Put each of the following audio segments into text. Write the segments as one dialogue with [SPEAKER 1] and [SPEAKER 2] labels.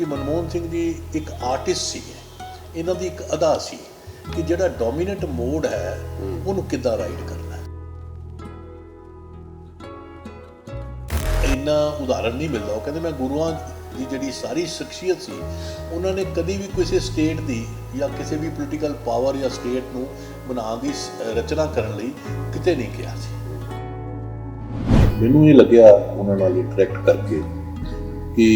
[SPEAKER 1] ਕਿ ਮਨਮੋਹਨ ਸਿੰਘ ਜੀ ਇੱਕ ਆਰਟਿਸਟ ਸੀ, ਇਹਨਾਂ ਦੀ ਇੱਕ ਅਦਾ ਸੀ ਕਿ ਜਿਹੜਾ ਡੋਮੀਨੈਂਟ ਮੋਡ ਹੈ, ਉਹਨੂੰ ਕਿੱਦਾਂ ਰਾਈਡ ਕਰਨਾ ਹੈ। ਇੰਨਾ ਉਦਾਹਰਣ ਨਹੀਂ ਮਿਲਦਾ, ਉਹ ਕਹਿੰਦੇ ਮੈਂ ਗੁਰੂਆਂ ਦੀ ਜਿਹੜੀ ਸਾਰੀ ਸ਼ਖਸੀਅਤ ਸੀ, ਉਹਨਾਂ ਨੇ ਕਦੀ ਵੀ ਕਿਸੇ ਸਟੇਟ ਦੀ ਜਾਂ ਕਿਸੇ ਵੀ ਪੋਲੀਟੀਕਲ ਪਾਵਰ ਜਾਂ ਸਟੇਟ ਨੂੰ ਬਣਾਉਣ ਦੀ ਰਚਨਾ ਕਰਨ ਲਈ ਕਿਤੇ ਨਹੀਂ ਕਿਹਾ ਸੀ। ਮੈਨੂੰ ਇਹ ਲੱਗਿਆ ਉਹਨਾਂ ਨਾਲ ਇੰਟਰੈਕਟ ਕਰਕੇ ਕਿ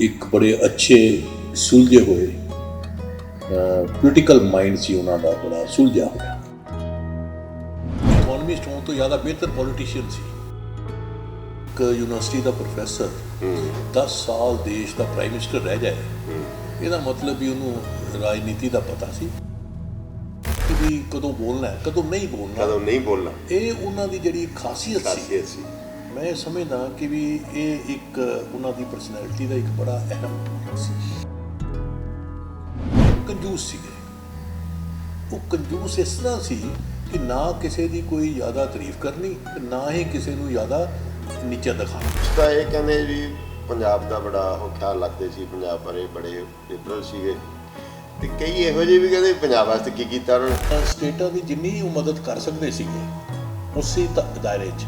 [SPEAKER 1] ਇੱਕ ਬੜੇ ਅੱਛੇ ਸੁਲਝੇ ਹੋਏ ਪੋਲੀਟੀਕਲ ਮਾਈਂਡ ਸੀ ਉਹਨਾਂ ਦਾ ਬੜਾ ਸੁਲਝਿਆ ਹੋਇਆ। ਇਕਨੋਮਿਸਟ ਹੋਣ ਤੋਂ ਜ਼ਿਆਦਾ ਬਿਹਤਰ ਪੋਲੀਟੀਸ਼ੀਅਨ ਸੀ। ਇੱਕ ਯੂਨੀਵਰਸਿਟੀ ਦਾ ਪ੍ਰੋਫੈਸਰ 10 ਸਾਲ ਦੇਸ਼ ਦਾ ਪ੍ਰਾਈਮ ਮਿਨਿਸਟਰ ਰਹਿ ਜਾਏ। ਇਹਦਾ ਮਤਲਬ ਵੀ ਉਹਨੂੰ ਰਾਜਨੀਤੀ ਦਾ ਪਤਾ ਸੀ। ਕਿ ਵੀ ਕਦੋਂ ਬੋਲਣਾ ਹੈ ਕਦੋਂ ਨਹੀਂ ਬੋਲਣਾ।
[SPEAKER 2] ਕਦੋਂ ਨਹੀਂ ਬੋਲਣਾ।
[SPEAKER 1] ਇਹ ਉਹਨਾਂ ਦੀ ਜਿਹੜੀ ਖਾਸੀਅਤ ਸੀ।
[SPEAKER 2] ਖਾਸੀਅਤ ਸੀ।
[SPEAKER 1] ਮੈਂ ਸਮਝਦਾ ਕਿ ਵੀ ਇਹ ਇੱਕ ਉਹਨਾਂ ਦੀ ਪਰਸਨੈਲਿਟੀ ਦਾ ਇੱਕ ਬੜਾ ਅਹਿਮ ਸੀ। ਕੰਜੂਸ ਸੀਗੇ। ਉਹ ਕੰਜੂਸ ਇਸ ਤਰ੍ਹਾਂ ਸੀ ਕਿ ਨਾ ਕਿਸੇ ਦੀ ਕੋਈ ਜ਼ਿਆਦਾ ਤਾਰੀਫ ਕਰਨੀ ਤੇ ਨਾ ਹੀ ਕਿਸੇ ਨੂੰ ਜ਼ਿਆਦਾ ਨੀਚਾ ਦਿਖਾਉਣਾ।
[SPEAKER 2] ਤਾਂ ਇਹ ਕਹਿੰਦੇ ਵੀ ਪੰਜਾਬ ਦਾ ਬੜਾ ਉਹ ਖਿਆਲ ਰੱਖਦੇ ਸੀ ਪੰਜਾਬ ਬਾਰੇ ਬੜੇ ਲਿਬਰਲ ਸੀਗੇ। ਤੇ ਕਈ ਇਹੋ ਜਿਹੇ ਵੀ ਕਹਿੰਦੇ ਪੰਜਾਬ ਵਾਸਤੇ ਕੀ ਕੀਤਾ ਉਹਨਾਂ ਨੇ।
[SPEAKER 1] ਸਟੇਟਾਂ ਦੀ ਜਿੰਨੀ ਉਹ ਮਦਦ ਕਰ ਸਕਦੇ ਸੀਗੇ ਉਸੇ ਦਾਇਰੇ 'ਚ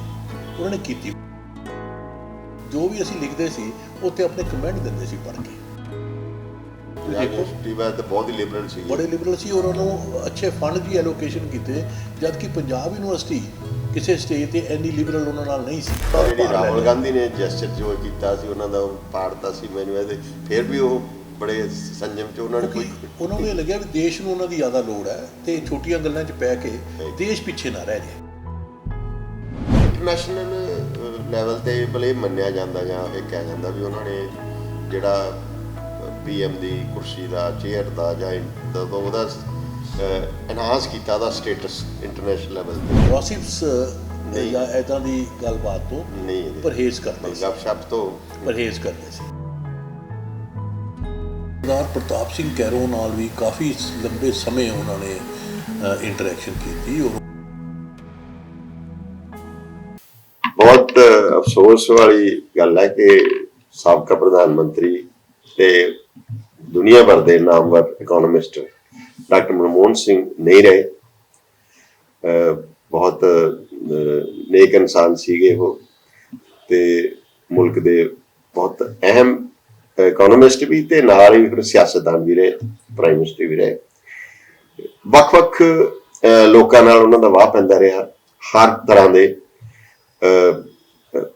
[SPEAKER 1] ਉਹਨਾਂ ਨੇ ਕੀਤੀ। ਜੋ ਵੀ ਅਸੀਂ ਲਿਖਦੇ ਸੀ ਉੱਤੇ ਆਪਣੇ ਕਮੈਂਟ ਦਿੰਦੇ ਸੀ ਪੜ੍ਹ ਕੇ।
[SPEAKER 2] ਪੰਜਾਬ ਯੂਨੀਵਰਸਿਟੀ ਵਾਸਤੇ ਬਹੁਤ ਹੀ ਲਿਬਰਲ ਸੀ।
[SPEAKER 1] ਬੜੇ ਲਿਬਰਲ ਸੀ ਔਰ ਉਹਨਾਂ ਨੂੰ ਅੱਛੇ ਫੰਡ ਵੀ ਐਲੋਕੇਸ਼ਨ ਕੀਤੇ ਜਦ ਕਿ ਪੰਜਾਬ ਯੂਨੀਵਰਸਿਟੀ ਕਿਸੇ ਸਟੇਜ ਤੇ ਇੰਨੀ ਲਿਬਰਲ ਉਹਨਾਂ ਨਾਲ ਨਹੀਂ ਸੀ।
[SPEAKER 2] ਜਿਹੜੀ ਰਾਹੁਲ ਗਾਂਧੀ ਨੇ ਜੈਸਚਰ ਜੋ ਕੀਤਾ ਸੀ ਉਹਨਾਂ ਦਾ ਪਾੜਤਾ ਸੀ ਮੈਨੂੰ ਇਹਦੇ। ਫਿਰ ਵੀ ਉਹ ਬੜੇ ਸੰਜਮ ਚ ਉਹਨਾਂ ਨੇ ਕੋਈ
[SPEAKER 1] ਉਹਨਾਂ ਨੂੰ ਇਹ ਲੱਗਿਆ ਵੀ ਦੇਸ਼ ਨੂੰ ਉਹਨਾਂ ਦੀ ਜ਼ਿਆਦਾ ਲੋੜ ਹੈ ਤੇ ਛੋਟੀਆਂ ਗੱਲਾਂ 'ਚ ਪੈ ਕੇ ਦੇਸ਼ ਪਿੱਛੇ ਨਾ ਰਹਿ ਜਾਏ।
[SPEAKER 2] ਇੰਟਰਨੈਸ਼ਨਲ ਲੈਵਲ ਤੇ ਭਲੇ ਮੰਨਿਆ ਜਾਂਦਾ ਜਾਂ ਇਹ ਕਿਹਾ ਜਾਂਦਾ ਵੀ ਉਹਨਾਂ ਨੇ ਜਿਹੜਾ ਪੀਐਮ ਦੀ ਕੁਰਸੀ ਦਾ ਚੇਅਰ ਦਾ ਜਾਂ ਉਹਦਾ ਐਨਹਾਂਸ ਕੀਤਾ ਦਾ ਸਟੇਟਸ ਇੰਟਰਨੈਸ਼ਨਲ ਲੈਵਲ ਤੇ।
[SPEAKER 1] ਗੌਸਿਪਸ ਜਾਂ ਐਦਾਂ ਦੀ ਗੱਲਬਾਤ ਤੋਂ
[SPEAKER 2] ਨਹੀਂ।
[SPEAKER 1] ਪਰਹੇਜ਼ ਕਰਦੇ ਸੀ।
[SPEAKER 2] ਗੱਪਸ਼ਪ ਤੋਂ।
[SPEAKER 1] ਪਰਹੇਜ਼ ਕਰਦੇ ਸੀ। ਸਰਦਾਰ ਪ੍ਰਤਾਪ ਸਿੰਘ ਕੈਰੋ ਨਾਲ ਵੀ ਕਾਫੀ ਲੰਬੇ ਸਮੇਂ ਉਹਨਾਂ ਨੇ ਇੰਟਰੈਕਸ਼ਨ ਕੀਤੀ। ਔਰ
[SPEAKER 2] ਅਫਸੋਸ ਵਾਲੀ ਗੱਲ ਹੈ ਕਿ ਸਾਬਕਾ ਪ੍ਰਧਾਨ ਮੰਤਰੀ ਤੇ ਦੁਨੀਆ ਭਰ ਦੇ ਨਾਮਵਰ ਇਕਨੋਮਿਸਟ ਡਾਕਟਰ ਮਨਮੋਹਨ ਸਿੰਘ ਨਹੀਂ ਰਹੇ। ਬਹੁਤ ਨੇਕ ਇਨਸਾਨ ਸੀਗੇ ਉਹ ਤੇ ਮੁਲਕ ਦੇ ਬਹੁਤ ਅਹਿਮ ਇਕਨੋਮਿਸਟ ਵੀ ਤੇ ਨਾਲ ਹੀ ਫਿਰ ਸਿਆਸਤਦਾਨ ਵੀ ਰਹੇ ਪ੍ਰਾਈਮ ਮਿਨਿਸਟਰ ਵੀ ਰਹੇ। ਵੱਖ-ਵੱਖ ਲੋਕਾਂ ਨਾਲ ਉਹਨਾਂ ਦਾ ਵਾਹ ਪੈਂਦਾ ਰਿਹਾ ਹਰ ਤਰ੍ਹਾਂ ਦੇ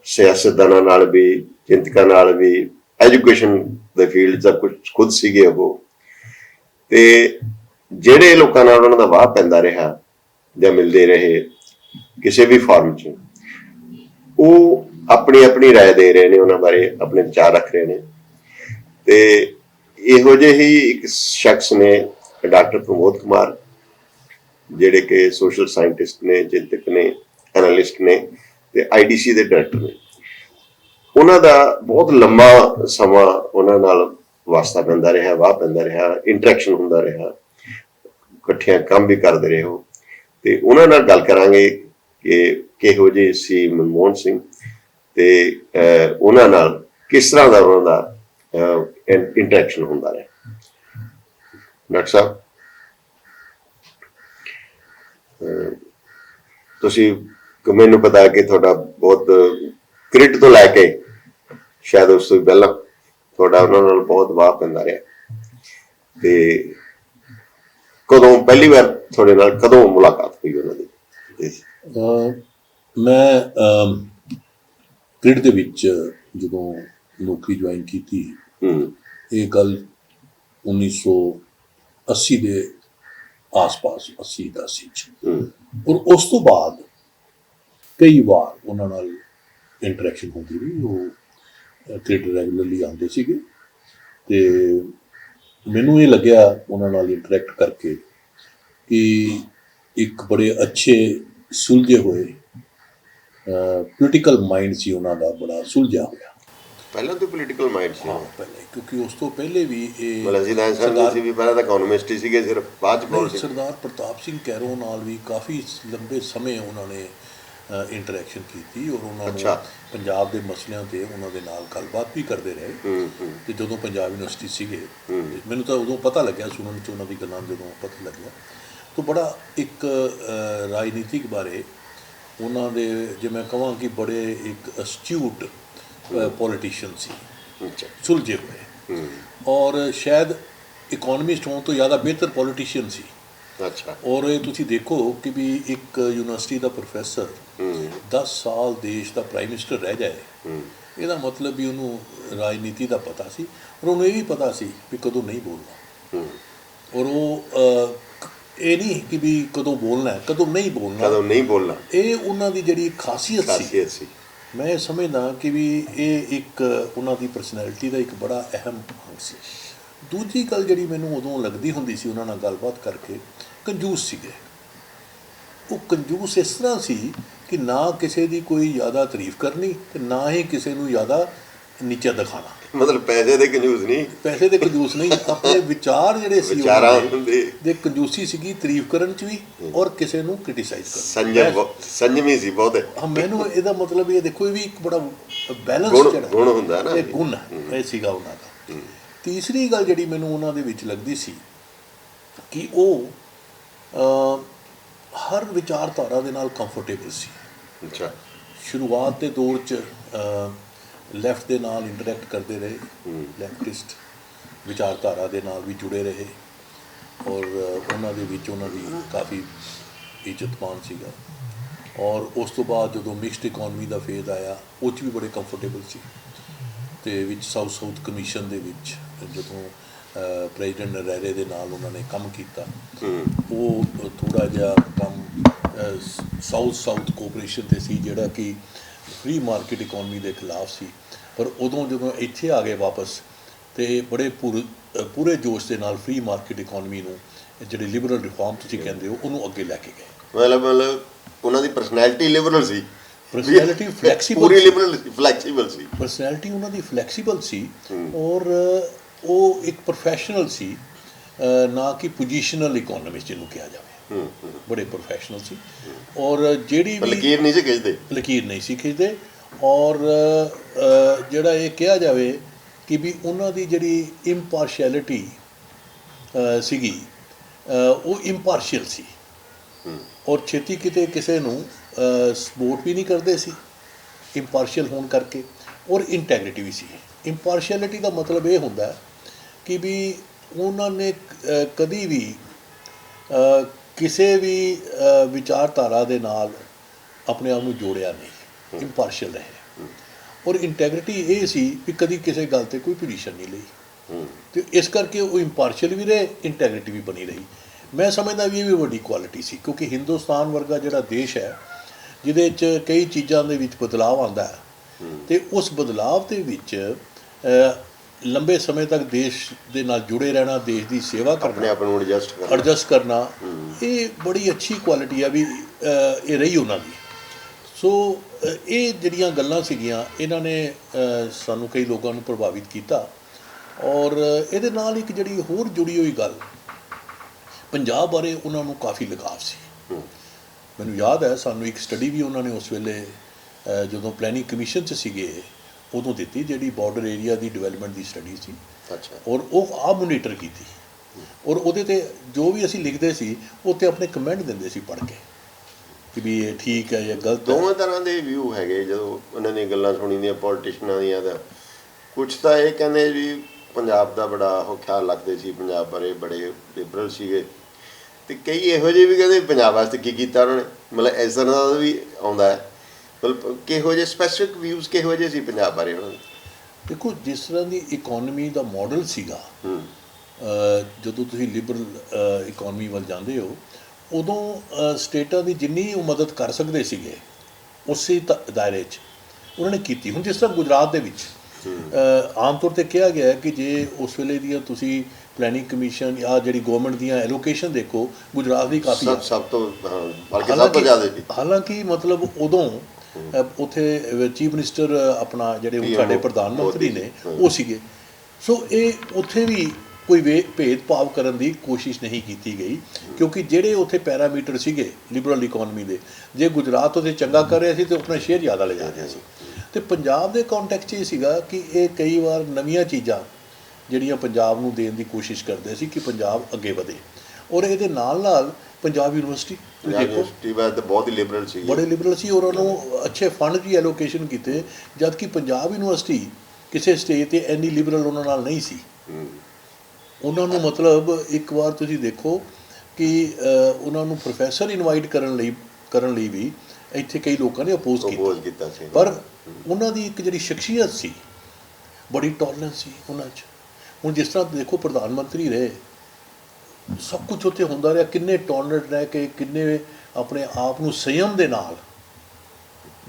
[SPEAKER 2] ਸਿਆਸਤਦਾਨਾਂ ਨਾਲ ਵੀ ਚਿੰਤਕਾਂ ਨਾਲ ਵੀ ਐਜੂਕੇਸ਼ਨ ਦੇ ਫੀਲਡ ਦਾ ਕੁਝ ਖੁਦ ਸੀਗੇ ਉਹ ਤੇ ਜਿਹੜੇ ਲੋਕਾਂ ਨਾਲ ਉਹਨਾਂ ਦਾ ਵਾਹ ਪੈਂਦਾ ਰਿਹਾ ਜਾਂ ਮਿਲਦੇ ਰਹੇ ਕਿਸੇ ਵੀ ਫਾਰਮ 'ਚ ਉਹ ਆਪਣੀ ਆਪਣੀ رائے ਦੇ ਰਹੇ ਨੇ ਉਹਨਾਂ ਬਾਰੇ ਆਪਣੇ ਵਿਚਾਰ ਰੱਖ ਰਹੇ ਨੇ ਤੇ ਇਹੋ ਜਿਹੇ ਹੀ ਇੱਕ ਸ਼ਖਸ ਨੇ ਡਾਕਟਰ ਪ੍ਰਮੋਦ ਕੁਮਾਰ ਜਿਹੜੇ ਕਿ ਸੋਸ਼ਲ ਸਾਇੰਟਿਸਟ ਨੇ ਚਿੰਤਕ ਨੇ ਐਨਾਲਿਸਟ ਨੇ ਤੇ ਆਈਡੀਸੀ ਦੇ ਡਾਇਰੈਕਟਰ ਨੇ। ਉਹਨਾਂ ਦਾ ਬਹੁਤ ਲੰਮਾ ਸਮਾਂ ਉਹਨਾਂ ਨਾਲ ਵਾਸਤਾ ਪੈਂਦਾ ਰਿਹਾ, ਵਾਹ ਪੈਂਦਾ ਰਿਹਾ ਇੰਟਰੈਕਸ਼ਨ ਹੁੰਦਾ ਰਿਹਾ, ਇਕੱਠਿਆਂ ਕੰਮ ਵੀ ਕਰਦੇ ਰਹੇ ਹੋ ਤੇ ਉਹਨਾਂ ਨਾਲ ਗੱਲ ਕਰਾਂਗੇ ਕਿ ਕਿਹੋ ਜਿਹੇ ਸੀ ਮਨਮੋਹਨ ਸਿੰਘ ਤੇ ਉਹਨਾਂ ਨਾਲ ਕਿਸ ਤਰ੍ਹਾਂ ਦਾ ਉਹਨਾਂ ਦਾ ਇੰਟਰੈਕਸ਼ਨ ਹੁੰਦਾ ਰਿਹਾ। ਡਾਕਟਰ ਸਾਹਿਬ ਤੁਸੀਂ ਮੈਨੂੰ ਪਤਾ ਕਿ ਤੁਹਾਡਾ ਬਹੁਤ ਕ੍ਰਿਟ ਤੋਂ ਲੈ ਕੇ ਸ਼ਾਇਦ ਉਸ ਤੋਂ ਪਹਿਲਾਂ ਤੁਹਾਡਾ ਉਹਨਾਂ ਨਾਲ ਬਹੁਤ ਵਾਹ ਪੈਂਦਾ ਰਿਹਾ। ਤੇ ਕਦੋਂ ਪਹਿਲੀ ਵਾਰ ਤੁਹਾਡੇ ਨਾਲ ਕਦੋਂ ਮੁਲਾਕਾਤ ਹੋਈ ਉਹਨਾਂ ਦੀ?
[SPEAKER 1] ਮੈਂ ਗ੍ਰਿਡ ਦੇ ਵਿੱਚ ਜਦੋਂ ਨੌਕਰੀ ਜੁਆਇਨ ਕੀਤੀ ਇਹ ਗੱਲ 1980 ਦੇ ਆਸ-ਪਾਸ 80 ਦਾ ਸੀ ਔਰ ਉਸ ਤੋਂ ਬਾਅਦ ਕਈ ਵਾਰ ਉਹਨਾਂ ਨਾਲ ਇੰਟਰੈਕਸ਼ਨ ਹੁੰਦੀ ਰਹੀ ਉਹ ਕ੍ਰਿਟ ਰੈਗੂਲਰਲੀ ਆਉਂਦੇ ਸੀਗੇ ਤੇ ਮੈਨੂੰ ਇਹ ਲੱਗਿਆ ਉਹਨਾਂ ਨਾਲ ਇੰਟਰੈਕਟ ਕਰਕੇ ਕਿ ਇੱਕ ਬੜੇ ਅੱਛੇ ਸੁਲਝੇ ਹੋਏ ਪੋਲੀਟੀਕਲ ਮਾਈਂਡ ਸੀ ਉਹਨਾਂ ਦਾ ਬੜਾ ਸੁਲਝਿਆ ਹੋਇਆ।
[SPEAKER 2] ਪਹਿਲਾਂ ਤੋਂ ਪੋਲੀਟੀਕਲ ਮਾਈਂਡ ਸੀ।
[SPEAKER 1] ਪਹਿਲੇ ਕਿਉਂਕਿ ਉਸ ਤੋਂ ਪਹਿਲੇ ਵੀ ਇਹ
[SPEAKER 2] ਤਾਂ ਐਂ ਸਮਝਦੇ ਸੀ ਵੀ ਪਹਿਲਾਂ ਤਾਂ ਇਕਨੋਮਿਸਟ ਹੀ ਸੀਗੇ ਸਿਰਫ ਬਾਅਦ ਚ
[SPEAKER 1] ਸਰਦਾਰ ਪ੍ਰਤਾਪ ਸਿੰਘ ਕੈਰੋ ਨਾਲ ਵੀ ਕਾਫੀ ਲੰਬੇ ਸਮੇਂ ਉਹਨਾਂ ਨੇ ਇੰਟਰੈਕਸ਼ਨ ਕੀਤੀ ਔਰ ਉਹਨਾਂ ਨੂੰ। ਪੰਜਾਬ ਦੇ ਮਸਲਿਆਂ ਤੇ ਉਹਨਾਂ ਦੇ ਨਾਲ ਗੱਲਬਾਤ ਵੀ ਕਰਦੇ ਰਹੇ। ਤੇ ਜਦੋਂ ਪੰਜਾਬ ਯੂਨੀਵਰਸਿਟੀ ਸੀਗੇ ਮੈਨੂੰ ਤਾਂ ਉਦੋਂ ਪਤਾ ਲੱਗਿਆ ਸੁਣਨ ਚ ਉਹਨਾਂ ਦੀ ਗੱਲਾਂ ਜਦੋਂ ਪਤਾ ਲੱਗਿਆ ਤਾਂ ਬੜਾ ਇੱਕ ਰਾਜਨੀਤਿਕ ਬਾਰੇ ਉਹਨਾਂ ਦੇ ਜੇ ਮੈਂ ਕਹਾਂ ਕਿ ਬੜੇ ਇੱਕ ਅਸਟਿਊਟ ਪੋਲੀਟੀਸ਼ੀਅਨ ਸੀ। ਸੁਲਝੇ ਹੋਏ। ਔਰ ਸ਼ਾਇਦ ਇਕਨੋਮਿਸਟ ਹੋਣ ਤੋਂ ਜ਼ਿਆਦਾ ਬਿਹਤਰ ਪੋਲੀਟੀਸ਼ੀਅਨ ਸੀ।
[SPEAKER 2] ਅੱਛਾ।
[SPEAKER 1] ਔਰ ਇਹ ਤੁਸੀਂ ਦੇਖੋ ਕਿ ਵੀ ਇੱਕ ਯੂਨੀਵਰਸਿਟੀ ਦਾ ਪ੍ਰੋਫੈਸਰ 10 ਸਾਲ ਦੇਸ਼ ਦਾ ਪ੍ਰਾਈਮ ਮਿਨਿਸਟਰ ਰਹਿ ਜਾਏ। ਇਹਦਾ ਮਤਲਬ ਵੀ ਉਹਨੂੰ ਰਾਜਨੀਤੀ ਦਾ ਪਤਾ ਸੀ ਔਰ ਉਹਨੂੰ ਇਹ ਵੀ ਪਤਾ ਸੀ ਵੀ ਕਦੋਂ ਨਹੀਂ ਬੋਲਣਾ। ਔਰ ਉਹ ਇਹ ਨਹੀਂ ਕਿ ਵੀ ਕਦੋਂ ਬੋਲਣਾ ਕਦੋਂ ਨਹੀਂ ਬੋਲਣਾ।
[SPEAKER 2] ਕਦੋਂ ਨਹੀਂ ਬੋਲਣਾ।
[SPEAKER 1] ਇਹ ਉਹਨਾਂ ਦੀ ਜਿਹੜੀ ਖਾਸੀਅਤ ਸੀ।
[SPEAKER 2] ਖਾਸੀਅਤ ਸੀ।
[SPEAKER 1] ਮੈਂ ਇਹ ਸਮਝਦਾ ਕਿ ਵੀ ਇਹ ਇੱਕ ਉਹਨਾਂ ਦੀ ਪਰਸਨੈਲਿਟੀ ਦਾ ਇੱਕ ਬੜਾ ਅਹਿਮ ਅੰਗ ਸੀ। ਦੂਜੀ ਗੱਲ ਜਿਹੜੀ ਮੈਨੂੰ ਉਦੋਂ ਲੱਗਦੀ ਹੁੰਦੀ ਸੀ ਉਹਨਾਂ ਨਾਲ ਗੱਲਬਾਤ ਕਰਕੇ ਕੰਜੂਸ ਸੀਗੇ। ਉਹ ਕੰਜੂਸ ਇਸ ਤਰ੍ਹਾਂ ਸੀ ਕਿ ਨਾ ਕਿਸੇ ਦੀ ਕੋਈ ਜ਼ਿਆਦਾ ਤਾਰੀਫ ਕਰਨੀ ਤੇ ਨਾ ਹੀ ਕਿਸੇ ਨੂੰ ਜ਼ਿਆਦਾ ਨੀਚਾ ਦਿਖਾਣਾ
[SPEAKER 2] ਮਤਲਬ ਪੈਸੇ ਦੇ ਕੰਜੂਸ ਨਹੀਂ।
[SPEAKER 1] ਪੈਸੇ ਦੇ ਕੰਜੂਸ ਨਹੀਂ ਆਪਣੇ ਵਿਚਾਰ ਜਿਹੜੇ ਸੀ
[SPEAKER 2] ਵਿਚਾਰਾਂ
[SPEAKER 1] ਦੇ-
[SPEAKER 2] ਹੁੰਦੇ।
[SPEAKER 1] ਦੇ ਕੰਜੂਸੀ ਸੀਗੀ ਤਾਰੀਫ ਕਰਨ ਚ ਵੀ ਔਰ ਕਿਸੇ ਨੂੰ ਕ੍ਰਿਟਿਸਾਈਜ਼ ਕਰਨ
[SPEAKER 2] ਸੰਜਮ ਸੰਜਮੀ ਸੀ ਬਹੁਤ।
[SPEAKER 1] ਹਾਂ ਮੈਨੂੰ ਇਹਦਾ ਮਤਲਬ ਇਹ ਦੇਖੋ ਇਹ ਵੀ ਇੱਕ ਬੜਾ ਬੈਲੈਂਸ ਜਿਹੜਾ
[SPEAKER 2] ਗੁਣ ਹੁੰਦਾ ਨਾ।
[SPEAKER 1] ਇਹ ਗੁਣ ਹੈ, ਇਹ ਸੀਗਾ ਉਹਨਾਂ ਦਾ। ਤੀਸਰੀ ਗੱਲ ਜਿਹੜੀ ਮੈਨੂੰ ਉਹਨਾਂ ਦੇ ਵਿੱਚ ਲੱਗਦੀ ਸੀ ਕਿ ਉਹ ਅ, ਹਰ ਵਿਚਾਰਧਾਰਾ ਦੇ ਨਾਲ ਕੰਫਰਟੇਬਲ ਸੀ।
[SPEAKER 2] ਅੱਛਾ।
[SPEAKER 1] ਸ਼ੁਰੂਆਤ ਦੇ ਦੌਰ ਚ ਲੈਫਟ ਦੇ ਨਾਲ ਇੰਟਰੈਕਟ ਕਰਦੇ ਰਹੇ। ਲੈਫਟਿਸਟ ਵਿਚਾਰਧਾਰਾ ਦੇ ਨਾਲ ਵੀ ਜੁੜੇ ਰਹੇ। ਔਰ ਉਹਨਾਂ ਦੇ ਵਿੱਚ ਉਹਨਾਂ ਦੀ ਕਾਫੀ ਇੱਜ਼ਤਮਾਨ ਸੀਗਾ। ਔਰ ਉਸ ਤੋਂ ਬਾਅਦ ਜਦੋਂ ਮਿਕਸਡ ਇਕਨੋਮੀ ਦਾ ਫੇਜ਼ ਆਇਆ ਉਹ 'ਚ ਵੀ ਬੜੇ ਕੰਫਰਟੇਬਲ ਸੀ। ਤੇ ਵਿੱਚ ਸਾਊਥ ਸਾਊਥ ਕਮਿਸ਼ਨ ਦੇ ਵਿੱਚ ਜਦੋਂ ਪ੍ਰੈਜ਼ੀਡੈਂਟ ਨਰੈਰੇ ਦੇ ਨਾਲ ਉਹਨਾਂ ਨੇ ਕੰਮ ਕੀਤਾ। ਉਹ ਥੋੜਾ ਜਿਹਾ ਕੰਮ ਸਾਊਥ ਸਾਊਥ ਕੋਆਪਰੇਸ਼ਨ ਤੇ ਸੀ ਜਿਹੜਾ ਕਿ ਫ੍ਰੀ ਮਾਰਕੀਟ ਇਕਨੋਮੀ ਦੇ ਖਿਲਾਫ ਸੀ। ਪਰ ਉਦੋਂ ਜਦੋਂ ਇੱਥੇ ਆ ਗਏ ਵਾਪਸ ਤੇ ਬੜੇ ਪੂਰ- ਜੋਸ਼ ਦੇ ਨਾਲ ਫ੍ਰੀ ਮਾਰਕੀਟ ਇਕਨੋਮੀ ਨੂੰ ਜਿਹੜੇ ਲਿਬਰਲ ਰਿਫਾਰਮ ਤੁਸੀਂ ਕਹਿੰਦੇ ਹੋ ਉਹਨੂੰ ਅੱਗੇ ਲੈ ਕੇ ਗਏ।
[SPEAKER 2] ਮਤਲਬ ਮਤਲਬ ਉਹਨਾਂ ਦੀ ਪਰਸਨੈਲਿਟੀ ਲਿਬਰਲ ਸੀ।
[SPEAKER 1] Personality flexible
[SPEAKER 2] ਪੂਰੀ
[SPEAKER 1] ਸੀ।
[SPEAKER 2] ਲਿਬਰਲ ਫਲੈਕਸੀਬਲ ਸੀ।
[SPEAKER 1] ਪਰਸਨੈਲਿਟੀ ਉਹਨਾਂ ਦੀ ਫਲੈਕਸੀਬਲ ਸੀ ਔਰ ਉਹ ਇੱਕ ਪ੍ਰੋਫੈਸ਼ਨਲ ਸੀ ਨਾ ਕਿ ਪੋਜੀਸ਼ਨਲ ਇਕਨੋਮਿਸਟ ਜਿਹਨੂੰ ਕਿਹਾ ਜਾਵੇ। ਬੜੇ ਪ੍ਰੋਫੈਸ਼ਨਲ ਸੀ। ਔਰ ਜਿਹੜੀ ਵੀ
[SPEAKER 2] ਲਕੀਰ ਨਹੀਂ ਸੀ ਖਿੱਚਦੇ?
[SPEAKER 1] ਲਕੀਰ ਨਹੀਂ ਸੀ ਖਿੱਚਦੇ। ਔਰ ਜਿਹੜਾ ਇਹ ਕਿਹਾ ਜਾਵੇ ਕਿ ਵੀ ਉਹਨਾਂ ਦੀ ਜਿਹੜੀ ਇੰਪਾਰਸ਼ੈਲਿਟੀ ਸੀਗੀ ਉਹ ਇੰਪਾਰਸ਼ੀਅਲ ਸੀ। ਔਰ ਛੇਤੀ ਕਿਤੇ ਕਿਸੇ ਨੂੰ ਸਪੋਰਟ ਵੀ ਨਹੀਂ ਕਰਦੇ ਸੀ ਇੰਪਾਰਸ਼ੀਅਲ ਹੋਣ ਕਰਕੇ। ਔਰ ਇੰਟੈਗ੍ਰਿਟੀ ਵੀ ਸੀ। ਇੰਪਾਰਸ਼ੀਅਲਿਟੀ ਦਾ ਮਤਲਬ ਇਹ ਹੁੰਦਾ ਹੈ ਕਿ ਵੀ ਉਹਨਾਂ ਨੇ ਕਦੀ ਵੀ ਕਿਸੇ ਵੀ ਵਿਚਾਰਧਾਰਾ ਦੇ ਨਾਲ ਆਪਣੇ ਆਪ ਨੂੰ ਜੋੜਿਆ ਨਹੀਂ। ਇੰਪਾਰਸ਼ੀਅਲ ਰਹੇ। ਔਰ ਇੰਟੈਗ੍ਰਿਟੀ ਇਹ ਸੀ ਵੀ ਕਦੀ ਕਿਸੇ ਗੱਲ ਤੇ ਕੋਈ ਪੋਜੀਸ਼ਨ ਨਹੀਂ ਲਈ। ਤੇ ਇਸ ਕਰਕੇ ਉਹ ਇੰਪਾਰਸ਼ੀਅਲ ਵੀ ਰਹੇ ਇੰਟੈਗ੍ਰਿਟੀ ਵੀ ਬਣੀ ਰਹੀ। ਮੈਂ ਸਮਝਦਾ ਵੀ ਇਹ ਵੀ ਵੱਡੀ ਕੁਆਲਿਟੀ ਸੀ ਕਿਉਂਕਿ ਹਿੰਦੁਸਤਾਨ ਵਰਗਾ ਜਿਹੜਾ ਦੇਸ਼ ਹੈ ਜਿਹਦੇ 'ਚ ਕਈ ਚੀਜ਼ਾਂ ਦੇ ਵਿੱਚ ਬਦਲਾਅ ਆਉਂਦਾ ਹੈ। ਤੇ ਉਸ ਬਦਲਾਅ ਦੇ ਵਿੱਚ ਲੰਬੇ ਸਮੇਂ ਤੱਕ ਦੇਸ਼ ਦੇ ਨਾਲ ਜੁੜੇ ਰਹਿਣਾ ਦੇਸ਼ ਦੀ ਸੇਵਾ
[SPEAKER 2] ਆਪਣੇ
[SPEAKER 1] ਕਰਨਾ
[SPEAKER 2] ਆਪ ਨੂੰ ਐਡਜਸਟ ਕਰਨਾ।
[SPEAKER 1] ਐਡਜਸਟ ਕਰਨਾ ਇਹ ਬੜੀ ਅੱਛੀ ਕੁਆਲਿਟੀ ਆ ਵੀ ਇਹ ਰਹੀ ਉਹਨਾਂ ਦੀ। ਸੋ ਇਹ ਜਿਹੜੀਆਂ ਗੱਲਾਂ ਸੀਗੀਆਂ ਇਹਨਾਂ ਨੇ ਸਾਨੂੰ ਕਈ ਲੋਕਾਂ ਨੂੰ ਪ੍ਰਭਾਵਿਤ ਕੀਤਾ। ਔਰ ਇਹਦੇ ਨਾਲ ਇੱਕ ਜਿਹੜੀ ਹੋਰ ਜੁੜੀ ਹੋਈ ਗੱਲ ਪੰਜਾਬ ਬਾਰੇ ਉਹਨਾਂ ਨੂੰ ਕਾਫੀ ਲਗਾਵ ਸੀ। ਮੈਨੂੰ ਯਾਦ ਹੈ ਸਾਨੂੰ ਇੱਕ ਸਟੱਡੀ ਵੀ ਉਹਨਾਂ ਨੇ ਉਸ ਵੇਲੇ ਜਦੋਂ ਪਲੈਨਿੰਗ ਕਮਿਸ਼ਨ 'ਚ ਸੀਗੇ ਉਦੋਂ ਦਿੱਤੀ ਜਿਹੜੀ ਬਾਰਡਰ ਏਰੀਆ ਦੀ ਡਿਵੈਲਪਮੈਂਟ ਦੀ ਸਟੱਡੀ ਸੀ।
[SPEAKER 2] ਅੱਛਾ।
[SPEAKER 1] ਔਰ ਉਹ ਆ ਮੋਨੀਟਰ ਕੀਤੀ। ਔਰ ਉਹਦੇ ਤੇ ਜੋ ਵੀ ਅਸੀਂ ਲਿਖਦੇ ਸੀ ਉੱਤੇ ਆਪਣੇ ਕਮੈਂਟ ਦਿੰਦੇ ਸੀ ਪੜ੍ਹ ਕੇ। ਕਿ ਵੀ ਇਹ ਠੀਕ ਹੈ ਜਾਂ ਗਲਤ ਹੈ।
[SPEAKER 2] ਦੋਵੇਂ ਤਰ੍ਹਾਂ ਦੇ ਵਿਊ ਹੈਗੇ। ਜਦੋਂ ਉਹਨਾਂ ਦੀਆਂ ਗੱਲਾਂ ਸੁਣੀਦੀਆਂ ਪੋਲੀਟੀਸ਼ੀਅਨਾਂ ਦੀਆਂ ਤਾਂ ਕੁਝ ਤਾਂ ਇਹ ਕਹਿੰਦੇ ਵੀ ਪੰਜਾਬ ਦਾ ਬੜਾ ਉਹ ਖਿਆਲ ਰੱਖਦੇ ਸੀ। ਪੰਜਾਬ ਬਾਰੇ ਬੜੇ ਲਿਬਰਲ ਸੀਗੇ। ਤੇ ਕਈ ਇਹੋ ਜਿਹੇ ਵੀ ਕਹਿੰਦੇ ਪੰਜਾਬ ਵਾਸਤੇ ਕੀ ਕੀਤਾ ਉਹਨਾਂ ਨੇ? ਮਤਲਬ ਇਸ ਤਰ੍ਹਾਂ ਦਾ ਵੀ ਆਉਂਦਾ ਹੈ। ਮਤਲਬ ਕਿਹੋ ਜਿਹੇ ਸਪੈਸਿਫਿਕ ਵਿਊਜ਼ ਕਿਹੋ ਜਿਹੇ ਸੀ ਪੰਜਾਬ ਬਾਰੇ ਉਹਨਾਂ ਦੇ?
[SPEAKER 1] ਦੇਖੋ ਜਿਸ ਤਰ੍ਹਾਂ ਦੀ ਇਕਨੋਮੀ ਦਾ ਮਾਡਲ ਸੀਗਾ ਜਦੋਂ ਤੁਸੀਂ ਲਿਬਰਲ ਇਕਨੋਮੀ ਵੱਲ ਜਾਂਦੇ ਹੋ ਉਦੋਂ ਸਟੇਟਾਂ ਦੀ ਜਿੰਨੀ ਉਹ ਮਦਦ ਕਰ ਸਕਦੇ ਸੀਗੇ ਉਸੇ ਦਾਇਰੇ 'ਚ ਉਹਨਾਂ ਨੇ ਕੀਤੀ। ਹੁਣ ਜਿਸ ਤਰ੍ਹਾਂ ਗੁਜਰਾਤ ਦੇ ਵਿੱਚ ਆਮ ਤੌਰ ਤੇ ਕਿਹਾ ਗਿਆ ਹੈ ਕਿ ਜੇ ਉਸ ਵੇਲੇ ਦੀਆਂ ਤੁਸੀਂ ਪਲੈਨਿੰਗ ਕਮਿਸ਼ਨ ਜਾਂ ਜਿਹੜੀ ਗਵਰਨਮੈਂਟ ਦੀਆਂ ਐਲੋਕੇਸ਼ਨ ਦੇਖੋ ਗੁਜਰਾਤ ਦੀ ਕਾਫੀ
[SPEAKER 2] ਸਭ ਸਭ ਤੋਂ ਬਲਕਿ ਸਭ ਤੋਂ ਜ਼ਿਆਦਾ
[SPEAKER 1] ਹਾਲਾਂਕਿ ਮਤਲਬ ਉਦੋਂ ਉੱਥੇ ਚੀਫ ਮਿਨਿਸਟਰ ਆਪਣਾ ਜਿਹੜੇ ਸਾਡੇ ਪ੍ਰਧਾਨ ਮੰਤਰੀ ਨੇ। ਉਹ ਸੀਗੇ। ਸੋ ਇਹ ਉੱਥੇ ਵੀ ਕੋਈ ਵੇ- ਭੇਦਭਾਵ ਕਰਨ ਦੀ ਕੋਸ਼ਿਸ਼ ਨਹੀਂ ਕੀਤੀ ਗਈ ਕਿਉਂਕਿ ਜਿਹੜੇ ਉੱਥੇ ਪੈਰਾਮੀਟਰ ਸੀਗੇ ਲਿਬਰਲ ਇਕਨੋਮੀ ਦੇ ਜੇ ਗੁਜਰਾਤ ਉਹਦੇ ਚੰਗਾ ਕਰ ਰਿਹਾ ਸੀ ਤੇ ਆਪਣਾ ਸ਼ੇਅਰ ਜ਼ਿਆਦਾ ਲੈ ਜਾ ਰਿਹਾ ਸੀ। ਤੇ ਪੰਜਾਬ ਦੇ ਕੰਟੈਕਸਟ 'ਚ ਇਹ ਸੀਗਾ ਕਿ ਇਹ ਕਈ ਵਾਰ ਨਵੀਆਂ ਚੀਜ਼ਾਂ ਜਿਹੜੀਆਂ ਪੰਜਾਬ ਨੂੰ ਦੇਣ ਦੀ ਕੋਸ਼ਿਸ਼ ਕਰਦੇ ਸੀ ਕਿ ਪੰਜਾਬ ਅੱਗੇ ਵਧੇ। ਔਰ ਇਹਦੇ ਨਾਲ ਨਾਲ ਪੰਜਾਬ ਯੂਨੀਵਰਸਿਟੀ ਤੁਸੀਂ ਦੇਖੋ
[SPEAKER 2] ਯੂਨੀਵਰਸਿਟੀ ਵਾਸਤੇ ਬਹੁਤ ਹੀ ਲਿਬਰਲ ਸੀ
[SPEAKER 1] ਬੜੇ ਲਿਬਰਲ ਸੀ ਔਰ ਉਹਨੂੰ ਅੱਛੇ ਫੰਡ ਦੀ ਐਲੋਕੇਸ਼ਨ ਕੀਤੇ ਜਦ ਕਿ ਪੰਜਾਬ ਯੂਨੀਵਰਸਿਟੀ ਕਿਸੇ ਸਟੇਜ ਤੇ ਇੰਨੀ ਲਿਬਰਲ ਉਹਨਾਂ ਨਾਲ ਨਹੀਂ ਸੀ। ਉਹਨਾਂ ਨੂੰ ਮਤਲਬ ਇੱਕ ਵਾਰ ਤੁਸੀਂ ਦੇਖੋ ਕਿ ਉਹਨਾਂ ਨੂੰ ਪ੍ਰੋਫੈਸਰ ਇਨਵਾਈਟ ਕਰਨ ਲਈ ਕਰਨ ਲਈ ਵੀ ਇੱਥੇ ਕਈ ਲੋਕਾਂ ਨੇ ਅਪੋਜ਼ ਕੀਤਾ।
[SPEAKER 2] ਕੰਪੋਜ਼ ਕੀਤਾ ਸੀ।
[SPEAKER 1] ਪਰ ਉਹਨਾਂ ਦੀ ਇੱਕ ਜਿਹੜੀ ਸ਼ਖਸੀਅਤ ਸੀ ਬੜੀ ਟੋਲਰੈਂਸ ਸੀ ਉਹਨਾਂ 'ਚ। ਹੁਣ ਜਿਸ ਤਰ੍ਹਾਂ ਦੇਖੋ ਪ੍ਰਧਾਨ ਮੰਤਰੀ ਰਹੇ ਸਭ ਕੁਝ ਉੱਥੇ ਹੁੰਦਾ ਰਿਹਾ ਕਿੰਨੇ ਟੋਲਰੈਂਟ ਰਹਿ ਕੇ ਕਿੰਨੇ ਆਪਣੇ ਆਪ ਨੂੰ ਸੰਯਮ ਦੇ ਨਾਲ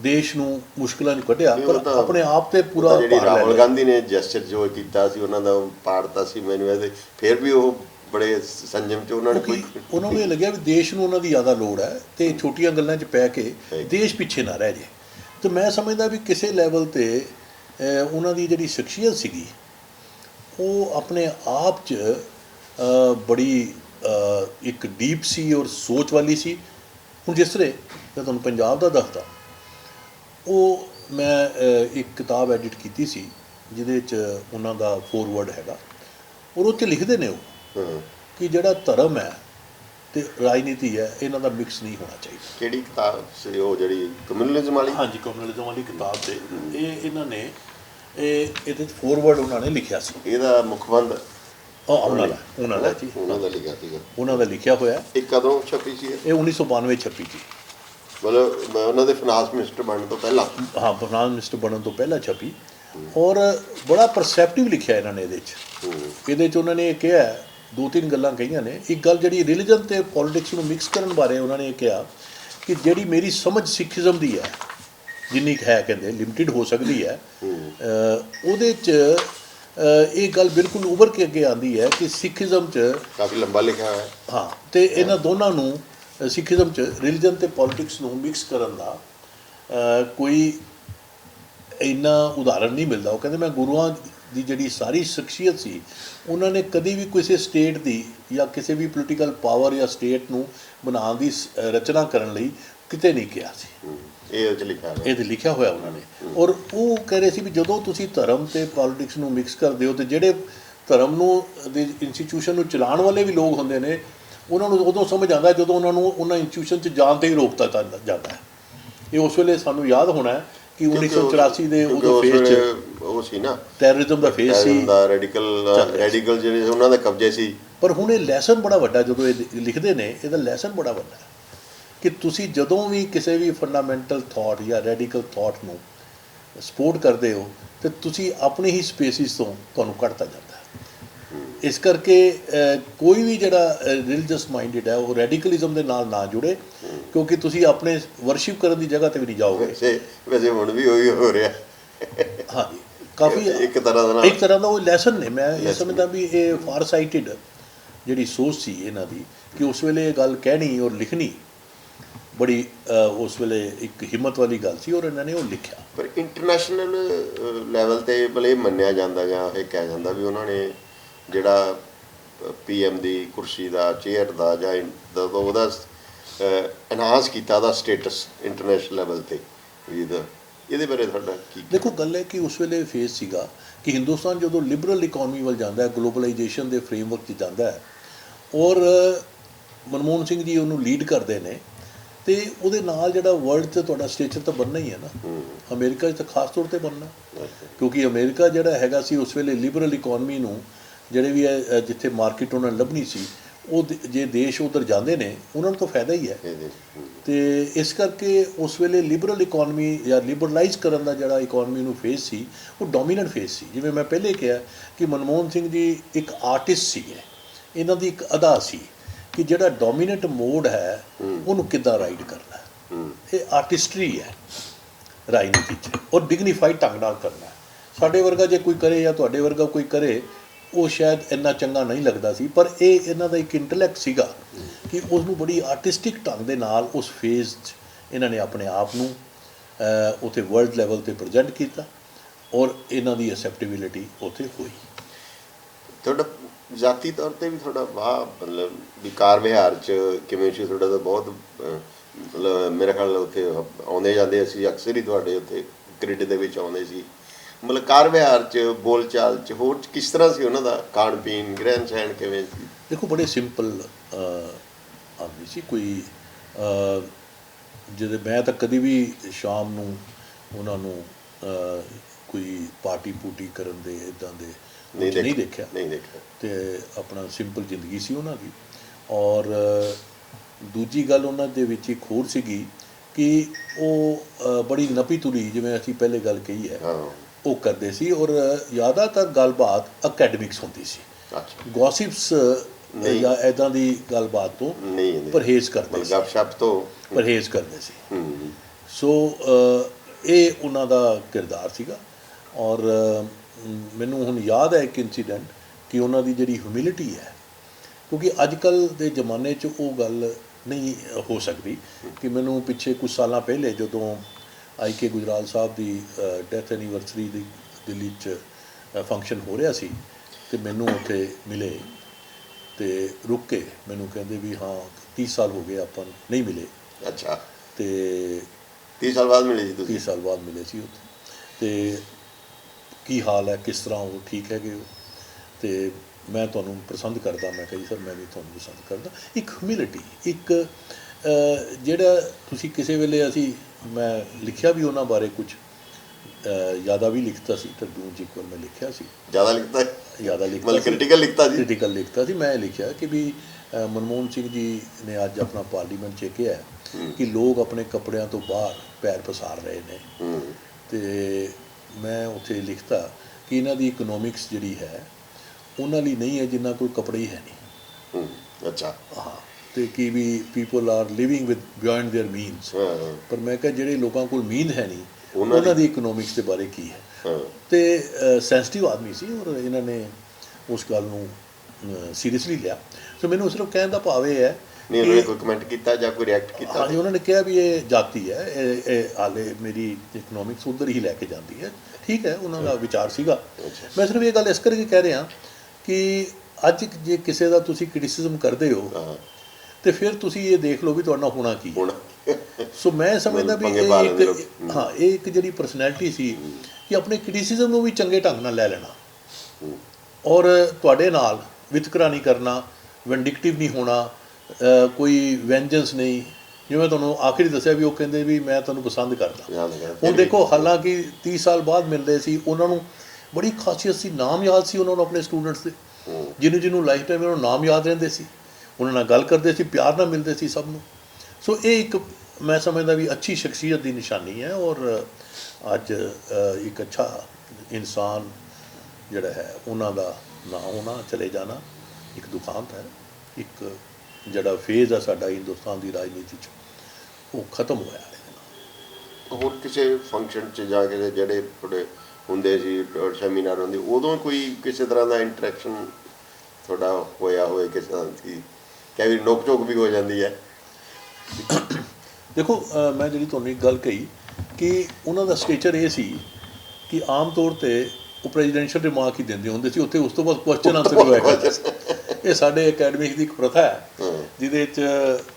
[SPEAKER 1] ਦੇਸ਼ ਨੂੰ ਮੁਸ਼ਕਲਾਂ 'ਚ ਕੱਢਿਆ ਪਰ ਆਪਣੇ ਆਪ ਤੇ
[SPEAKER 2] ਪੂਰਾ ਜਿਹੜੀ ਰਾਹੁਲ। ਗਾਂਧੀ ਨੇ ਜੈਸਚਰ ਜੋ ਕੀਤਾ ਸੀ ਉਹਨਾਂ ਦਾ ਪਾੜਤਾ ਸੀ ਮੈਨੂੰ ਇਹਦੇ ਫਿਰ ਵੀ ਉਹ ਬੜੇ ਸੰਜਮ ਚ ਉਹਨਾਂ ਨੇ ਕੋਈ
[SPEAKER 1] ਉਹਨਾਂ ਨੂੰ ਇਹ ਲੱਗਿਆ ਵੀ ਦੇਸ਼ ਨੂੰ ਉਹਨਾਂ ਦੀ ਜ਼ਿਆਦਾ ਲੋੜ ਹੈ ਤੇ ਛੋਟੀਆਂ ਗੱਲਾਂ 'ਚ ਪੈ ਕੇ। ਦੇਸ਼ ਪਿੱਛੇ ਨਾ ਰਹਿ ਜੇ ਤੇ ਮੈਂ ਸਮਝਦਾ ਵੀ ਕਿਸੇ ਲੈਵਲ ਤੇ ਉਹਨਾਂ ਦੀ ਜਿਹੜੀ ਸ਼ਖਸੀਅਤ ਸੀਗੀ ਉਹ ਆਪਣੇ ਆਪ 'ਚ ਬੜੀ ਇੱਕ ਡੀਪ ਸੀ ਔਰ ਸੋਚ ਵਾਲੀ ਸੀ। ਹੁਣ ਜਿਸ ਤਰ੍ਹਾਂ ਮੈਂ ਤੁਹਾਨੂੰ ਪੰਜਾਬ ਦਾ ਦੱਸਦਾ। ਉਹ ਮੈਂ ਇੱਕ ਕਿਤਾਬ ਐਡਿਟ ਕੀਤੀ ਸੀ ਜਿਹਦੇ 'ਚ ਉਹਨਾਂ ਦਾ ਫੋਰਵਰਡ ਹੈਗਾ। ਔਰ ਉਹ 'ਚ ਲਿਖਦੇ ਨੇ ਉਹ। ਕਿ ਜਿਹੜਾ ਧਰਮ ਹੈ ਤੇ ਰਾਜਨੀਤੀ ਹੈ ਇਹਨਾਂ ਦਾ ਮਿਕਸ ਨਹੀਂ ਹੋਣਾ ਚਾਹੀਦਾ।
[SPEAKER 2] ਕਿਹੜੀ ਕਿਤਾਬ ਸੀ ਉਹ ਜਿਹੜੀ ਕਮਿਊਨਿਜ਼ਮ ਵਾਲੀ?
[SPEAKER 1] ਹਾਂਜੀ ਕਮਿਊਨਿਜ਼ਮ ਵਾਲੀ ਕਿਤਾਬ ਤੇ ਇਹ ਇਹਨਾਂ ਨੇ ਇਹ ਇਹਦੇ ਫੋਰਵਰਡ ਉਹਨਾਂ ਨੇ ਲਿਖਿਆ ਸੀ।
[SPEAKER 2] ਇਹਦਾ ਮੁਖਬੰਦ
[SPEAKER 1] ਉਹ ਉਹਨਾਂ ਦਾ ਉਹਨਾਂ ਦਾ ਜੀ।
[SPEAKER 2] ਉਹਨਾਂ ਦਾ ਲਿਖਿਆ ਸੀਗਾ।
[SPEAKER 1] ਉਹਨਾਂ ਦਾ ਲਿਖਿਆ ਹੋਇਆ
[SPEAKER 2] ਇਹ ਕਦੋਂ ਛਪੀ ਸੀ ਇਹ?
[SPEAKER 1] ਇਹ 1992 ਛਪੀ ਜੀ
[SPEAKER 2] ਮਤਲਬ ਉਹਨਾਂ ਦੇ ਫਾਈਨਾਂਸ ਮਿਨਿਸਟਰ ਬਣਨ ਤੋਂ ਪਹਿਲਾਂ।
[SPEAKER 1] ਹਾਂ ਪ੍ਰਧਾਨ ਮਿਨਿਸਟਰ ਬਣਨ ਤੋਂ ਪਹਿਲਾਂ ਛਪੀ। ਔਰ ਬੜਾ ਪਰਸੈਪਟਿਵ ਲਿਖਿਆ ਇਹਨਾਂ ਨੇ ਇਹਦੇ 'ਚ।
[SPEAKER 2] ਹੂੰ।
[SPEAKER 1] ਇਹਦੇ 'ਚ ਉਹਨਾਂ ਨੇ ਇਹ ਕਿਹਾ ਦੋ ਤਿੰਨ ਗੱਲਾਂ ਕਹੀਆਂ ਨੇ। ਇੱਕ ਗੱਲ ਜਿਹੜੀ ਰਿਲੀਜਨ ਤੇ ਪੋਲਿਟਿਕਸ ਨੂੰ ਮਿਕਸ ਕਰਨ ਬਾਰੇ ਉਹਨਾਂ ਨੇ ਇਹ ਕਿਹਾ ਕਿ ਜਿਹੜੀ ਮੇਰੀ ਸਮਝ ਸਿੱਖੀਜ਼ਮ ਦੀ ਹੈ ਜਿੰਨੀ ਕੁ ਹੈ ਕਹਿੰਦੇ ਲਿਮਟਿਡ ਹੋ ਸਕਦੀ ਹੈ ਉਹਦੇ 'ਚ ਇਹ ਗੱਲ ਬਿਲਕੁਲ ਉੱਭਰ ਕੇ ਅੱਗੇ ਆਂਦੀ ਹੈ ਕਿ ਸਿੱਖੀਜ਼ਮ 'ਚ
[SPEAKER 2] ਕਾਫੀ ਲੰਬਾ ਲਿਖਿਆ ਹੋਇਆ ਹੈ।
[SPEAKER 1] ਹਾਂ ਤੇ ਇਹਨਾਂ ਦੋਨਾਂ ਨੂੰ ਸਿੱਖੀਜ਼ਮ ਚ ਰਿਲੀਜਨ ਤੇ ਪੋਲਿਟਿਕਸ ਨੂੰ ਮਿਕਸ ਕਰਨ ਦਾ ਕੋਈ ਇੰਨਾ ਉਦਾਹਰਣ ਨਹੀਂ ਮਿਲਦਾ। ਉਹ ਕਹਿੰਦੇ ਮੈਂ ਗੁਰੂਆਂ ਦੀ ਜਿਹੜੀ ਸਾਰੀ ਸ਼ਖਸੀਅਤ ਸੀ ਉਹਨਾਂ ਨੇ ਕਦੀ ਵੀ ਕਿਸੇ ਸਟੇਟ ਦੀ ਜਾਂ ਕਿਸੇ ਵੀ ਪੋਲੀਟੀਕਲ ਪਾਵਰ ਜਾਂ ਸਟੇਟ ਨੂੰ ਬਣਾਉਣ ਦੀ ਰਚਨਾ ਕਰਨ ਲਈ ਕਿਤੇ ਨਹੀਂ ਕਿਹਾ ਸੀ।
[SPEAKER 2] ਇਹ ਉਹ ਚ ਲਿਖਿਆ ਹੋਇਆ।
[SPEAKER 1] ਇਹ ਤੇ ਲਿਖਿਆ ਹੋਇਆ ਉਹਨਾਂ ਨੇ। ਔਰ ਉਹ ਕਹਿ ਰਹੇ ਸੀ ਵੀ ਜਦੋਂ ਤੁਸੀਂ ਧਰਮ ਤੇ ਪੋਲਿਟਿਕਸ ਨੂੰ ਮਿਕਸ ਕਰਦੇ ਹੋ ਤੇ ਜਿਹੜੇ ਧਰਮ ਨੂੰ ਦੇ ਇੰਸਟੀਟਿਊਸ਼ਨ ਨੂੰ ਚਲਾਉਣ ਵਾਲੇ ਵੀ ਲੋਕ ਹੁੰਦੇ ਨੇ ਉਹਨਾਂ ਨੂੰ ਉਦੋਂ ਸਮਝ ਆਉਂਦਾ ਜਦੋਂ ਉਹਨਾਂ ਨੂੰ ਉਹਨਾਂ ਇੰਸਟੀਟਿਊਸ਼ਨ 'ਚ ਜਾਣ ਤੇ ਹੀ ਰੋਕਤਾ ਜਾਂਦਾ ਹੈ। ਇਹ ਉਸ ਵੇਲੇ ਸਾਨੂੰ ਯਾਦ ਹੋਣਾ ਕਿ
[SPEAKER 2] ਕਿਉਂਕਿ ਉਸ-
[SPEAKER 1] 1984 ਦੇ ਉਦੋਂ ਫੇਸ 'ਚ
[SPEAKER 2] ਉਹ ਸੀ ਨਾ।
[SPEAKER 1] ਟੈਰਰਿਜ਼ਮ ਦਾ ਫੇਸ ਸੀ।
[SPEAKER 2] ਦਾ ਰੈਡੀਕਲ। ਰੈਡੀਕਲ ਜਿਹੜੇ ਉਹਨਾਂ ਦੇ ਕਬਜ਼ੇ ਸੀ।
[SPEAKER 1] ਪਰ ਹੁਣ ਇਹ ਲੈਸਨ ਬੜਾ ਵੱਡਾ ਜਦੋਂ ਇਹ ਲਿਖਦੇ ਨੇ ਇਹਦਾ ਲੈਸਨ ਬੜਾ ਵੱਡਾ ਹੈ। ਕਿ ਤੁਸੀਂ ਜਦੋਂ ਵੀ ਕਿਸੇ ਵੀ ਫੰਡਾਮੈਂਟਲ ਥਾਟ ਜਾਂ ਰੈਡੀਕਲ ਥਾਟ ਨੂੰ ਸਪੋਰਟ ਕਰਦੇ ਹੋ ਤੇ ਤੁਸੀਂ ਆਪਣੀ ਹੀ ਸਪੇਸਿਸ ਤੋਂ ਤੁਹਾਨੂੰ ਕੱਢਤਾ ਜਾਂਦਾ ਹੈ। ਇਸ ਕਰਕੇ ਕੋਈ ਵੀ ਜਿਹੜਾ ਰਿਲੀਜੀਅਸ ਮਾਈਂਡਡ ਹੈ ਉਹ ਰੈਡੀਕਲਿਜ਼ਮ ਦੇ ਨਾਲ ਨਾ ਜੁੜੇ ਕਿਉਂਕਿ ਤੁਸੀਂ ਆਪਣੇ ਵਰਸ਼ਿਪ ਕਰਨ ਦੀ ਜਗ੍ਹਾ ਤੇ ਵੀ ਨਹੀਂ ਜਾਓਗੇ।
[SPEAKER 2] ਵੈਸੇ ਵੈਸੇ ਹੁਣ ਵੀ ਉਹੀ ਹੋ ਰਿਹਾ।
[SPEAKER 1] ਹਾਂਜੀ ਕਾਫੀ
[SPEAKER 2] ਇੱਕ ਤਰ੍ਹਾਂ ਦਾ
[SPEAKER 1] ਇੱਕ ਤਰ੍ਹਾਂ ਦਾ ਉਹ ਲੈਸਨ ਨੇ। ਮੈਂ ਇਹ ਸਮਝਦਾ ਵੀ ਇਹ ਫਾਰ ਸਾਈਟਡ ਜਿਹੜੀ ਸੋਚ ਸੀ ਇਹਨਾਂ ਦੀ ਕਿ ਉਸ ਵੇਲੇ ਇਹ ਗੱਲ ਕਹਿਣੀ ਔਰ ਲਿਖਣੀ ਬੜੀ ਉਸ ਵੇਲੇ ਇੱਕ ਹਿੰਮਤ ਵਾਲੀ ਗੱਲ ਸੀ ਔਰ ਇਹਨਾਂ ਨੇ ਉਹ ਲਿਖਿਆ।
[SPEAKER 2] ਪਰ ਇੰਟਰਨੈਸ਼ਨਲ ਲੈਵਲ ਤੇ ਇਹ ਮੰਨਿਆ ਜਾਂਦਾ ਜਾਂ ਇਹ ਕਿਹਾ ਜਾਂਦਾ ਵੀ ਉਹਨਾਂ ਨੇ ਜਿਹੜਾ ਪੀਐਮ ਦੀ ਕੁਰਸੀ ਦਾ ਚੇਅਰ ਦਾ ਜਾਂ ਉਹਦਾ ਐਨਹਾਂਸ ਕੀਤਾ ਦਾ ਸਟੇਟਸ ਇੰਟਰਨੈਸ਼ਨਲ ਲੈਵਲ ਤੇ ਵੀ ਇਹਦਾ। ਇਹਦੇ ਬਾਰੇ ਤੁਹਾਡਾ ਕੀ
[SPEAKER 1] ਦੇਖੋ ਗੱਲ ਹੈ ਕਿ ਉਸ ਵੇਲੇ ਫੇਸ ਸੀਗਾ ਕਿ ਹਿੰਦੁਸਤਾਨ ਜਦੋਂ ਲਿਬਰਲ ਇਕਨੋਮੀ ਵੱਲ ਜਾਂਦਾ ਹੈ ਗਲੋਬਲਾਈਜੇਸ਼ਨ ਦੇ ਫਰੇਮਵਰਕ 'ਚ ਜਾਂਦਾ ਹੈ ਔਰ ਮਨਮੋਹਨ ਸਿੰਘ ਜੀ ਉਹਨੂੰ ਲੀਡ ਕਰਦੇ ਨੇ ਤੇ ਉਹਦੇ ਨਾਲ ਜਿਹੜਾ ਵਰਲਡ 'ਚ ਤੁਹਾਡਾ ਸਟੇਚਰ ਤਾਂ ਬਣਨਾ ਹੀ ਹੈ ਨਾ। ਅਮਰੀਕਾ 'ਚ ਤਾਂ ਖਾਸ ਤੌਰ ਤੇ ਬਣਨਾ। ਕਿਉਂਕਿ ਅਮਰੀਕਾ ਜਿਹੜਾ ਹੈਗਾ ਸੀ ਉਸ ਵੇਲੇ ਲਿਬਰਲ ਇਕਨੋਮੀ ਨੂੰ ਜਿਹੜੇ ਵੀ ਜਿੱਥੇ ਮਾਰਕੀਟ ਉਹਨਾਂ ਨੂੰ ਲੱਭਣੀ ਸੀ ਉਹ ਜੇ ਦੇਸ਼ ਉਧਰ ਜਾਂਦੇ ਨੇ ਉਹਨਾਂ ਨੂੰ ਤਾਂ ਫਾਇਦਾ ਹੀ ਹੈ। ਤੇ ਇਸ ਕਰਕੇ ਉਸ ਵੇਲੇ ਲਿਬਰਲ ਇਕਨੋਮੀ ਜਾਂ ਲਿਬਰਲਾਈਜ਼ ਕਰਨ ਦਾ ਜਿਹੜਾ ਇਕਨੋਮੀ ਨੂੰ ਫੇਸ ਸੀ ਉਹ ਡੋਮੀਨੈਂਟ ਫੇਸ ਸੀ। ਜਿਵੇਂ ਮੈਂ ਪਹਿਲੇ ਕਿਹਾ ਕਿ ਮਨਮੋਹਨ ਸਿੰਘ ਜੀ ਇੱਕ ਆਰਟਿਸਟ ਸੀਗੇ। ਇਹਨਾਂ ਦੀ ਇੱਕ ਅਦਾ ਸੀ ਕਿ ਜਿਹੜਾ ਡੋਮੀਨੈਂਟ ਮੋਡ ਹੈ। ਉਹਨੂੰ ਕਿੱਦਾਂ ਰਾਈਡ ਕਰਨਾ ਹੈ? ਇਹ ਆਰਟਿਸਟਰੀ ਹੈ ਰਾਜਨੀਤੀ 'ਚ। ਔਰ ਡਿਗਨੀਫਾਈਡ ਢੰਗ ਨਾਲ ਕਰਨਾ ਹੈ। ਸਾਡੇ ਵਰਗਾ ਜੇ ਕੋਈ ਕਰੇ ਜਾਂ ਤੁਹਾਡੇ ਵਰਗਾ ਕੋਈ ਕਰੇ ਉਹ ਸ਼ਾਇਦ ਇੰਨਾ ਚੰਗਾ ਨਹੀਂ ਲੱਗਦਾ ਸੀ ਪਰ ਇਹ ਇਹਨਾਂ ਦਾ ਇੱਕ ਇੰਟੈਲੈਕਟ ਸੀਗਾ ਕਿ ਉਸ ਨੂੰ ਬੜੀ ਆਰਟਿਸਟਿਕ ਢੰਗ ਦੇ ਨਾਲ ਉਸ ਫੇਜ਼ 'ਚ ਇਹਨਾਂ ਨੇ ਆਪਣੇ ਆਪ ਨੂੰ ਉੱਥੇ ਵਰਲਡ ਲੈਵਲ ਤੇ ਪ੍ਰੈਜ਼ੈਂਟ ਕੀਤਾ ਔਰ ਇਹਨਾਂ ਦੀ ਅਸੈਪਟੇਬਿਲਿਟੀ ਉੱਥੇ ਹੋਈ।
[SPEAKER 2] ਤੁਹਾਡਾ ਜ਼ਾਤੀ ਤੌਰ ਤੇ ਵੀ ਤੁਹਾਡਾ ਵਾਹ ਮਤਲਬ ਵੀ ਕਾਰ ਵਿਹਾਰ ਚ ਕਿਵੇਂ ਸੀ? ਤੁਹਾਡਾ ਤਾਂ ਬਹੁਤ ਮਤਲਬ ਮੇਰੇ ਖਿਆਲ ਉੱਥੇ ਆਉਂਦੇ ਜਾਂਦੇ ਅਸੀਂ ਅਕਸਰ ਹੀ ਤੁਹਾਡੇ ਉੱਥੇ ਕ੍ਰਿਟ ਦੇ ਵਿੱਚ ਆਉਂਦੇ ਸੀ। ਮਤਲਬ ਕਾਰ ਵਿਹਾਰ ਚ ਬੋਲਚਾਲ ਚ ਹੋਰ ਚ ਕਿਸ ਤਰ੍ਹਾਂ ਸੀ ਉਹਨਾਂ ਦਾ? ਖਾਣ ਪੀਣ ਗ੍ਰਹਿਣ ਸਹਿਣ ਕਿਵੇਂ ਸੀ?
[SPEAKER 1] ਦੇਖੋ ਬੜੇ ਸਿੰਪਲ ਆਦਮੀ ਸੀ ਕੋਈ ਅਹ, ਜਿਹਦੇ ਮੈਂ ਤਾਂ ਕਦੀ ਵੀ ਸ਼ਾਮ ਨੂੰ ਉਹਨਾਂ ਨੂੰ ਕੋਈ ਪਾਰਟੀ ਪੂਟੀ ਕਰਨ ਦੇ ਇਦਾਂ ਦੇ
[SPEAKER 2] ਨਹੀਂ ਦੇਖਿਆ। ਨਹੀਂ ਦੇਖਿਆ।
[SPEAKER 1] ਤੇ ਆਪਣਾ ਸਿੰਪਲ ਜ਼ਿੰਦਗੀ ਸੀ ਉਹਨਾਂ ਦੀ। ਔਰ ਦੂਜੀ ਗੱਲ ਉਹਨਾਂ ਦੇ ਵਿੱਚ ਇੱਕ ਹੋਰ ਸੀਗੀ ਕਿ ਉਹ ਬੜੀ ਨਪੀ ਤੁਲੀ ਜਿਵੇਂ ਅਸੀਂ ਪਹਿਲੇ ਗੱਲ ਕਹੀ ਹੈ। ਉਹ ਕਰਦੇ ਸੀ ਔਰ ਜ਼ਿਆਦਾਤਰ ਗੱਲਬਾਤ ਅਕੈਡਮਿਕਸ ਹੁੰਦੀ ਸੀ।
[SPEAKER 2] ਅੱਛਾ।
[SPEAKER 1] ਗੌਸਿਪਸ
[SPEAKER 2] ਨਹੀਂ।
[SPEAKER 1] ਜਾਂ ਐਦਾਂ ਦੀ ਗੱਲਬਾਤ ਤੋਂ ਪਰਹੇਜ਼ ਕਰਦੇ ਸੀ।
[SPEAKER 2] ਗੱਪਸ਼ਪ ਤੋਂ।
[SPEAKER 1] ਪਰਹੇਜ਼ ਕਰਦੇ ਸੀ। ਸੋ ਇਹ ਉਹਨਾਂ ਦਾ ਕਿਰਦਾਰ ਸੀਗਾ। ਔਰ ਮੈਨੂੰ ਹੁਣ ਯਾਦ ਹੈ ਇੱਕ ਇਨਸੀਡੈਂਟ ਕਿ ਉਹਨਾਂ ਦੀ ਜਿਹੜੀ ਹਿਊਮਿਲਿਟੀ ਹੈ ਕਿਉਂਕਿ ਅੱਜ ਕੱਲ ਦੇ ਜ਼ਮਾਨੇ 'ਚ ਉਹ ਗੱਲ ਨਹੀਂ ਹੋ ਸਕਦੀ ਕਿ ਮੈਨੂੰ ਪਿੱਛੇ ਕੁਝ ਸਾਲਾਂ ਪਹਿਲੇ ਜਦੋਂ ਆਈ ਕੇ ਗੁਜਰਾਲ ਸਾਹਿਬ ਦੀ ਡੈਥ ਐਨੀਵਰਸਰੀ ਦੀ ਦਿੱਲੀ 'ਚ ਫੰਕਸ਼ਨ ਹੋ ਰਿਹਾ ਸੀ ਤੇ ਮੈਨੂੰ ਉੱਥੇ ਮਿਲੇ ਤੇ ਰੁਕ ਕੇ ਮੈਨੂੰ ਕਹਿੰਦੇ ਵੀ ਹਾਂ 30 ਸਾਲ ਹੋ ਗਏ ਆਪਾਂ ਨਹੀਂ ਮਿਲੇ।
[SPEAKER 2] ਅੱਛਾ।
[SPEAKER 1] ਤੇ
[SPEAKER 2] 30 ਸਾਲ ਬਾਅਦ ਮਿਲੇ ਸੀ ਤੁਸੀਂ?
[SPEAKER 1] 30 ਸਾਲ ਬਾਅਦ ਮਿਲੇ ਸੀ ਉੱਥੇ। ਤੇ ਕੀ ਹਾਲ ਹੈ ਕਿਸ ਤਰ੍ਹਾਂ ਉਹ ਠੀਕ ਹੈਗੇ ਉਹ ਤੇ ਮੈਂ ਤੁਹਾਨੂੰ ਪਸੰਦ ਕਰਦਾ ਮੈਂ ਕਹੀ ਸਰ ਮੈਂ ਵੀ ਤੁਹਾਨੂੰ ਪਸੰਦ ਕਰਦਾ। ਇੱਕ ਹਿਊਮਿਲਿਟੀ ਇੱਕ ਜਿਹੜਾ ਤੁਸੀਂ ਕਿਸੇ ਵੇਲੇ ਅਸੀਂ ਮੈਂ ਲਿਖਿਆ ਵੀ ਉਹਨਾਂ ਬਾਰੇ ਕੁਝ ਜ਼ਿਆਦਾ ਵੀ ਲਿਖਤਾ ਸੀ 'ਚ ਇੱਕ ਵਾਰ ਮੈਂ ਲਿਖਿਆ ਸੀ।
[SPEAKER 2] ਜ਼ਿਆਦਾ ਲਿਖਤਾ
[SPEAKER 1] ਜ਼ਿਆਦਾ ਲਿਖਤਾ
[SPEAKER 2] ਮਤਲਬ ਕ੍ਰਿਟੀਕਲ ਲਿਖਤਾ ਜੀ?
[SPEAKER 1] ਕ੍ਰਿਟੀਕਲ ਲਿਖਤਾ ਸੀ। ਮੈਂ ਲਿਖਿਆ ਕਿ ਵੀ ਮਨਮੋਹਨ ਸਿੰਘ ਜੀ ਨੇ ਅੱਜ ਆਪਣਾ ਪਾਰਲੀਮੈਂਟ 'ਚ ਕਿਹਾ ਕਿ ਲੋਕ ਆਪਣੇ ਕੱਪੜਿਆਂ ਤੋਂ ਬਾਹਰ ਪੈਰ ਪਸਾਰ ਰਹੇ ਨੇ। ਤੇ ਮੈਂ ਉੱਥੇ ਲਿਖਤਾ ਕਿ ਇਹਨਾਂ ਦੀ ਇਕਨੋਮਿਕਸ ਜਿਹੜੀ ਹੈ ਉਹਨਾਂ ਲਈ ਨਹੀਂ ਹੈ ਜਿੰਨਾ ਕੋਈ ਕੱਪੜੇ ਹੀ ਹੈ ਨਹੀਂ
[SPEAKER 2] ਹੂੰ ਅੱਛਾ
[SPEAKER 1] ਹਾਂ ਤੇ ਕਿ we people are living with beyond their means
[SPEAKER 2] ਹਾਂ ਹਾਂ,
[SPEAKER 1] ਪਰ ਮੈਂ ਕਿਹਾ ਜਿਹੜੇ ਲੋਕਾਂ ਕੋਲ ਮੀਨ ਹੈ ਨਹੀਂ
[SPEAKER 2] ਉਹਨਾਂ
[SPEAKER 1] ਉਹਨਾਂ ਦੀ ਇਕਨੋਮਿਕਸ ਦੇ ਬਾਰੇ ਕੀ ਹੈ
[SPEAKER 2] ਹਾਂ
[SPEAKER 1] ਤੇ ਸੈਂਸਿਟਿਵ ਆਦਮੀ ਸੀ ਔਰ ਇਹਨਾਂ ਨੇ ਉਸ ਗੱਲ ਨੂੰ ਸੀਰੀਅਸਲੀ ਲਿਆ ਸੋ ਮੈਨੂੰ ਸਿਰਫ ਕਹਿਣ ਦਾ ਭਾਵ ਇਹ ਹੈ
[SPEAKER 2] ਨਹੀਂ ਉਹਨਾਂ ਨੇ ਕੋਈ ਕਮੈਂਟ ਕੀਤਾ ਜਾਂ ਕੋਈ ਰਿਐਕਟ ਕੀਤਾ?
[SPEAKER 1] ਹਾਂਜੀ ਉਹਨਾਂ ਨੇ ਕਿਹਾ ਵੀ ਇਹ ਜਾਤੀ ਹੈ ਇਹ ਇਹ ਹਾਲੇ ਮੇਰੀ ਇਕਨੋਮਿਕਸ ਉਧਰ ਹੀ ਲੈ ਕੇ ਜਾਂਦੀ ਹੈ। ਠੀਕ ਹੈ ਉਹਨਾਂ ਦਾ ਵਿਚਾਰ ਸੀਗਾ। ਮੈਂ ਸਿਰਫ ਇਹ ਗੱਲ ਇਸ ਕਰਕੇ ਕਹਿ ਰਿਹਾ ਕਿ ਅੱਜ ਜੇ ਕਿਸੇ ਦਾ ਤੁਸੀਂ ਕ੍ਰਿਟਿਸਿਜ਼ਮ ਕਰਦੇ ਹੋ ਤੇ ਫਿਰ ਤੁਸੀਂ ਇਹ ਦੇਖ ਲਓ ਵੀ ਤੁਹਾਡਾ ਹੋਣਾ ਕੀ ਹੈ।
[SPEAKER 2] ਹੁਣ।
[SPEAKER 1] ਸੋ ਮੈਂ ਸਮਝਦਾ ਵੀ ਇਹ ਇੱਕ। ਹਾਂ। ਇਹ ਇੱਕ ਜਿਹੜੀ ਪਰਸਨੈਲਿਟੀ ਸੀ ਕਿ ਆਪਣੇ ਕ੍ਰਿਟਿਸਿਜ਼ਮ ਨੂੰ ਵੀ ਚੰਗੇ ਢੰਗ ਨਾਲ ਲੈ ਲੈਣਾ। ਔਰ ਤੁਹਾਡੇ ਨਾਲ ਵਿਤਕਰਾ ਨਹੀਂ ਕਰਨਾ ਵੈਂਡਿਕਟਿਵ ਨਹੀਂ ਹੋਣਾ ਕੋਈ ਵੈਂਜੈਂਸ ਨਹੀਂ। ਜਿਵੇਂ ਤੁਹਾਨੂੰ ਆਖਰੀ ਦੱਸਿਆ ਵੀ ਉਹ ਕਹਿੰਦੇ ਵੀ ਮੈਂ ਤੁਹਾਨੂੰ ਪਸੰਦ ਕਰਦਾ। ਹੁਣ ਦੇਖੋ ਹਾਲਾਂਕਿ 30 ਸਾਲ ਬਾਅਦ ਮਿਲਦੇ ਸੀ ਉਹਨਾਂ ਨੂੰ ਬੜੀ ਖਾਸੀਅਤ ਸੀ ਨਾਮ ਯਾਦ ਸੀ ਉਹਨਾਂ ਨੂੰ ਆਪਣੇ ਸਟੂਡੈਂਟਸ ਦੇ। ਜਿਹਨੂੰ ਜਿਹਨੂੰ ਲਾਈਫ ਟਾਈਮ ਉਹਨਾਂ ਨਾਮ ਯਾਦ ਰਹਿੰਦੇ ਸੀ। ਉਹਨਾਂ ਨਾਲ ਗੱਲ ਕਰਦੇ ਸੀ ਪਿਆਰ ਨਾਲ ਮਿਲਦੇ ਸੀ ਸਭ ਨੂੰ। ਸੋ ਇਹ ਇੱਕ ਮੈਂ ਸਮਝਦਾ ਵੀ ਅੱਛੀ ਸ਼ਖਸੀਅਤ ਦੀ ਨਿਸ਼ਾਨੀ ਹੈ ਔਰ ਅੱਜ ਇੱਕ ਅੱਛਾ ਇਨਸਾਨ ਜਿਹੜਾ ਹੈ ਉਹਨਾਂ ਦਾ ਨਾ ਹੋਣਾ ਚਲੇ ਜਾਣਾ ਇੱਕ ਦੁਖਾਂਤ ਹੈ ਇੱਕ ਜਿਹੜਾ ਫੇਜ਼ ਆ ਸਾਡਾ ਹਿੰਦੁਸਤਾਨ ਦੀ ਰਾਜਨੀਤੀ 'ਚ ਉਹ ਖਤਮ ਹੋਇਆ ਹੈ।
[SPEAKER 2] ਹੋਰ ਕਿਸੇ ਫੰਕਸ਼ਨ 'ਚ ਜਾ ਕੇ ਜਿਹੜੇ ਤੁਹਾਡੇ ਹੁੰਦੇ ਸੀ ਸੈਮੀਨਾਰ ਹੁੰਦੇ ਉਦੋਂ ਕੋਈ ਕਿਸੇ ਤਰ੍ਹਾਂ ਦਾ ਇੰਟਰੈਕਸ਼ਨ ਤੁਹਾਡਾ ਹੋਇਆ ਹੋਵੇ ਕਿਸੇ ਤਰ੍ਹਾਂ ਦੀ? ਕਈ ਵਾਰੀ ਨੋਕ ਝੋਕ ਵੀ ਹੋ ਜਾਂਦੀ ਹੈ?
[SPEAKER 1] ਦੇਖੋ ਮੈਂ ਜਿਹੜੀ ਤੁਹਾਨੂੰ ਇੱਕ ਗੱਲ ਕਹੀ ਕਿ ਉਹਨਾਂ ਦਾ ਸਟੇਚਰ ਇਹ ਸੀ ਕਿ ਆਮ ਤੌਰ ਤੇ ਉਹ ਪ੍ਰੈਜ਼ੀਡੈਂਸ਼ੀਅਲ ਰਿਮਾਰਕ ਹੀ ਦਿੰਦੇ ਹੁੰਦੇ ਸੀ ਉੱਥੇ ਉਸ ਤੋਂ ਬਾਅਦ ਕੁਐਸਚਨ ਆਨਸਰ ਹੋਇਆ ਕਰਦਾ ਇਹ ਸਾਡੇ ਅਕੈਡਮਿਕ ਦੀ ਇੱਕ ਪ੍ਰਥਾ ਹੈ ਜਿਹਦੇ ਵਿੱਚ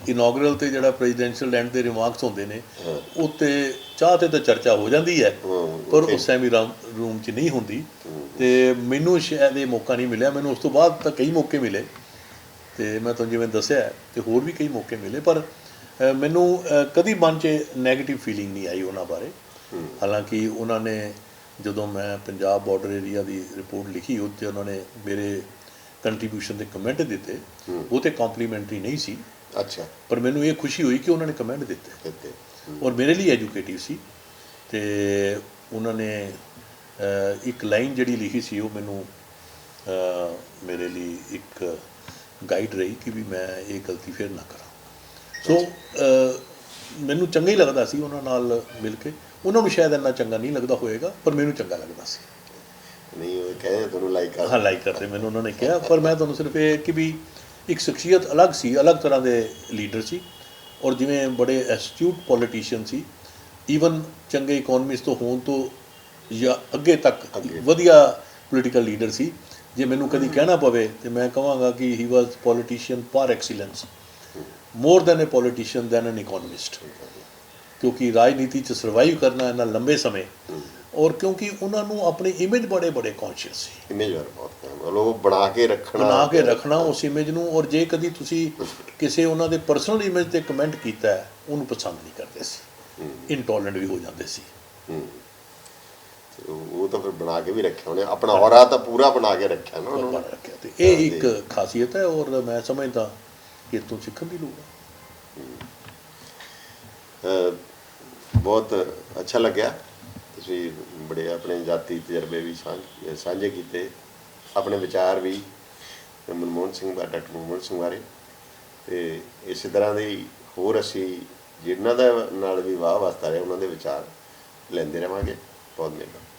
[SPEAKER 1] ਇਨੋਗਰਲ ਤੇ ਜਿਹੜਾ ਪ੍ਰੈਜ਼ੀਡੈਂਸ਼ੀਅਲ ਲੈਂਡ ਦੇ ਰਿਮਾਰਕਸ ਹੁੰਦੇ ਨੇ
[SPEAKER 2] ਹਾਂ।
[SPEAKER 1] ਉੱਤੇ ਚਾਹ ਤੇ ਤਾਂ ਚਰਚਾ ਹੋ ਜਾਂਦੀ ਹੈ ਪਰ ਉਸ ਸੈਮੀ ਰੂਮ 'ਚ ਨਹੀਂ ਹੁੰਦੀ। ਤੇ ਮੈਨੂੰ ਸ਼ਾਇਦ ਇਹ ਮੌਕਾ ਨਹੀਂ ਮਿਲਿਆ ਮੈਨੂੰ ਉਸ ਤੋਂ ਬਾਅਦ ਤਾਂ ਕਈ ਮੌਕੇ ਮਿਲੇ। ਤੇ ਮੈਂ ਤੁਹਾਨੂੰ ਜਿਵੇਂ ਦੱਸਿਆ ਹੈ, ਤੇ ਹੋਰ ਵੀ ਕਈ ਮੌਕੇ ਮਿਲੇ ਪਰ ਮੈਨੂੰ ਅ, ਕਦੀ ਮਨ 'ਚ 네ਗੇਟਿਵ ਫੀਲਿੰਗ ਨਹੀਂ ਆਈ ਉਹਨਾਂ ਬਾਰੇ। ਹਾਲਾਂਕਿ ਉਹਨਾਂ ਨੇ ਜਦੋਂ ਮੈਂ ਪੰਜਾਬ ਬਾਰਡਰ ਏਰੀਆ ਦੀ ਰਿਪੋਰਟ ਲਿਖੀ ਉੱਤੇ ਉਹਨਾਂ ਨੇ ਮੇਰੇ ਕੰਟਰੀਬਿਊਸ਼ਨ ਦੇ ਕਮੈਂਟ ਦਿੱਤੇ। ਉਹ ਤੇ ਕੰਪਲੀਮੈਂਟਰੀ ਨਹੀਂ ਸੀ।
[SPEAKER 2] ਅੱਛਾ।
[SPEAKER 1] ਪਰ ਮੈਨੂੰ ਇਹ ਖੁਸ਼ੀ ਹੋਈ ਕਿ ਉਹਨਾਂ ਨੇ ਕਮੈਂਟ ਦਿੱਤੇ।
[SPEAKER 2] ਦਿੱਤੇ।
[SPEAKER 1] ਔਰ ਮੇਰੇ ਲਈ ਐਜੂਕੇਟਿਵ ਸੀ। ਤੇ ਉਹਨਾਂ ਨੇ ਇੱਕ ਲਾਈਨ ਜਿਹੜੀ ਲਿਖੀ ਸੀ ਉਹ ਮੈਨੂੰ ਮੇਰੇ ਲਈ ਇੱਕ ਗਾਈਡ ਰਹੀ ਕਿ ਵੀ ਮੈਂ ਇਹ ਗਲਤੀ ਫਿਰ ਨਾ ਕਰਾਂ। ਸੋ ਮੈਨੂੰ ਚੰਗਾ ਹੀ ਲੱਗਦਾ ਸੀ ਉਹਨਾਂ ਨਾਲ ਮਿਲ ਕੇ। ਉਹਨਾਂ ਨੂੰ ਸ਼ਾਇਦ ਇੰਨਾ ਚੰਗਾ ਨਹੀਂ ਲੱਗਦਾ ਹੋਵੇਗਾ ਪਰ ਮੈਨੂੰ ਚੰਗਾ ਲੱਗਦਾ ਸੀ।
[SPEAKER 2] ਨਹੀਂ ਉਹ ਕਹਿੰਦੇ ਤੁਹਾਨੂੰ ਲਾਈਕ ਕਰ
[SPEAKER 1] ਹਾਂ ਲਾਈਕ ਕਰਦੇ ਮੈਨੂੰ ਉਹਨਾਂ ਨੇ ਕਿਹਾ ਪਰ ਮੈਂ ਤੁਹਾਨੂੰ ਸਿਰਫ ਇਹ ਕਿ ਵੀ ਇੱਕ ਸ਼ਖਸੀਅਤ ਅਲੱਗ ਸੀ ਅਲੱਗ ਤਰ੍ਹਾਂ ਦੇ ਲੀਡਰ ਸੀ ਔਰ ਜਿਵੇਂ ਬੜੇ ਐਸਟਿਊਟ ਪੋਲੀਟੀਸ਼ੀਅਨ ਸੀ ਈਵਨ ਚੰਗੇ ਇਕਨੋਮਿਸਟ ਤੋਂ ਹੋਣ ਤੋਂ ਜਾਂ ਅੱਗੇ ਤੱਕ। ਵਧੀਆ ਪੋਲੀਟੀਕਲ ਲੀਡਰ ਸੀ। ਜੇ ਮੈਨੂੰ ਕਦੀ ਕਹਿਣਾ ਪਵੇ ਤੇ ਮੈਂ ਕਹਾਂਗਾ ਕਿ he was politician par excellence more than a politician than an economist ਕਿਉਂਕਿ ਰਾਜਨੀਤੀ ਚ ਸਰਵਾਈਵ ਕਰਨਾ ਇਹਨਾਂ ਲੰਬੇ ਸਮੇਂ। ਔਰ ਕਿਉਂਕਿ ਉਹਨਾਂ ਨੂੰ ਆਪਣੀ ਇਮੇਜ ਬੜੇ ਬੜੇ ਕੌਨਸ਼ੀਅਸ ਸੀ।
[SPEAKER 2] ਇਮੇਜ ਵਾਰ ਬਹੁਤ ਮਤਲਬ ਉਹ ਬਣਾ ਕੇ ਰੱਖਣਾ।
[SPEAKER 1] ਬਣਾ ਕੇ ਰੱਖਣਾ ਉਸ ਇਮੇਜ ਨੂੰ। ਔਰ ਜੇ ਕਦੀ ਤੁਸੀਂ ਕਿਸੇ ਉਹਨਾਂ ਦੇ ਪਰਸਨਲ ਇਮੇਜ ਤੇ ਕਮੈਂਟ ਕੀਤਾ ਹੈ ਉਹਨੂੰ ਪਸੰਦ ਨਹੀਂ ਕਰਦੇ ਸੀ। ਇਨਟੋਲਰੈਂਟ ਵੀ ਹੋ ਜਾਂਦੇ ਸੀ।
[SPEAKER 2] ਉਹ ਤਾਂ ਫਿਰ ਬਣਾ ਕੇ ਵੀ ਰੱਖਿਆ ਉਹਨੇ ਆਪਣਾ ਔਰਾ ਤਾਂ ਪੂਰਾ ਬਣਾ ਕੇ ਰੱਖਿਆ ਨਾ ਉਹਨਾਂ ਨੇ।
[SPEAKER 1] ਰੱਖਿਆ। ਤੇ ਇਹ ਇੱਕ ਖਾਸੀਅਤ ਹੈ। ਔਰ ਮੈਂ ਸਮਝਦਾ ਕਿ ਤੋਂ ਸਿੱਖਣ ਦੀ ਲੋੜ ਹੈ।
[SPEAKER 2] ਬਹੁਤ ਅੱਛਾ ਲੱਗਿਆ। ਤੁਸੀਂ ਬੜੇ ਆਪਣੇ ਜਾਤੀ ਤਜਰਬੇ ਵੀ ਸਾਂਝ- ਸਾਂਝੇ ਕੀਤੇ। ਆਪਣੇ ਵਿਚਾਰ ਵੀ ਮਨਮੋਹਨ ਸਿੰਘ ਬਾਰੇ ਡਾਕਟਰ ਮਨਮੋਹਨ ਸਿੰਘ ਬਾਰੇ। ਤੇ ਇਸੇ ਤਰ੍ਹਾਂ ਦੇ ਹੋਰ ਅਸੀਂ ਜਿਨ੍ਹਾਂ ਦਾ ਨਾਲ ਵੀ ਵਾਹ ਵਾਸਤਾ ਰਿਹਾ, ਉਹਨਾਂ ਦੇ ਵਿਚਾਰ ਲੈਂਦੇ ਰਵਾਂਗੇ। ਬਹੁਤ ਮਿਹਰਬਾਨੀ।